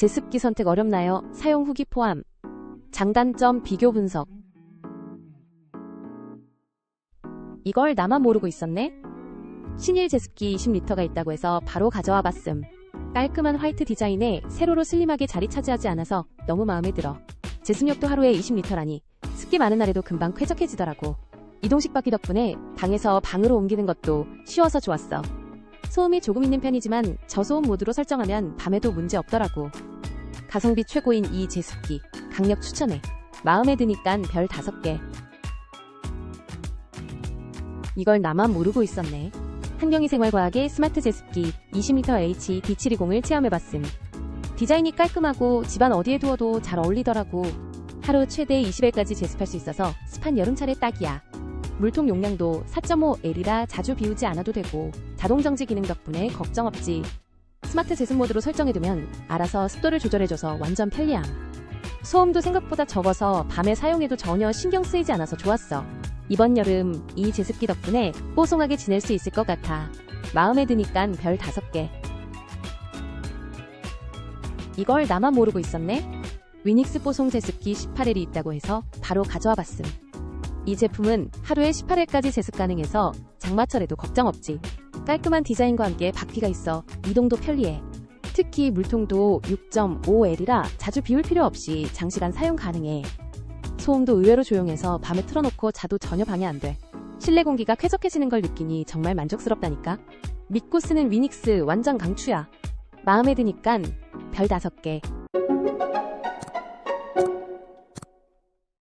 제습기 선택 어렵나요? 사용 후기 포함. 장단점 비교 분석. 이걸 나만 모르고 있었네? 신일 제습기 20리터가 있다고 해서 바로 가져와 봤음. 깔끔한 화이트 디자인에 세로로 슬림하게 자리 차지하지 않아서 너무 마음에 들어. 제습력도 하루에 20리터라니 습기 많은 날에도 금방 쾌적해지더라고. 이동식 바퀴 덕분에 방에서 방으로 옮기는 것도 쉬워서 좋았어. 소음이 조금 있는 편이지만 저소음 모드로 설정하면 밤에도 문제 없더라고. 가성비 최고인 이 제습기 강력 추천해. 마음에 드니깐 별 5개. 이걸 나만 모르고 있었네. 한경희 생활과학의 스마트 제습기 20L HD720을 체험해봤음. 디자인이 깔끔하고 집안 어디에 두어도 잘 어울리더라고. 하루 최대 20회까지 제습할 수 있어서 습한 여름철에 딱이야. 물통 용량도 4.5L이라 자주 비우지 않아도 되고 자동 정지 기능 덕분에 걱정 없지. 스마트 제습 모드로 설정해두면 알아서 습도를 조절해줘서 완전 편리함. 소음도 생각보다 적어서 밤에 사용해도 전혀 신경 쓰이지 않아서 좋았어. 이번 여름 이 제습기 덕분에 뽀송하게 지낼 수 있을 것 같아. 마음에 드니깐 별 5개. 이걸 나만 모르고 있었네? 위닉스 뽀송 제습기 18L이 있다고 해서 바로 가져와 봤음. 이 제품은 하루에 18회까지 제습 가능해서 장마철에도 걱정 없지. 깔끔한 디자인과 함께 바퀴가 있어 이동도 편리해. 특히 물통도 6.5L이라 자주 비울 필요 없이 장시간 사용 가능해. 소음도 의외로 조용해서 밤에 틀어놓고 자도 전혀 방해 안 돼. 실내 공기가 쾌적해지는 걸 느끼니 정말 만족스럽다니까. 믿고 쓰는 위닉스 완전 강추야. 마음에 드니깐 별 5개.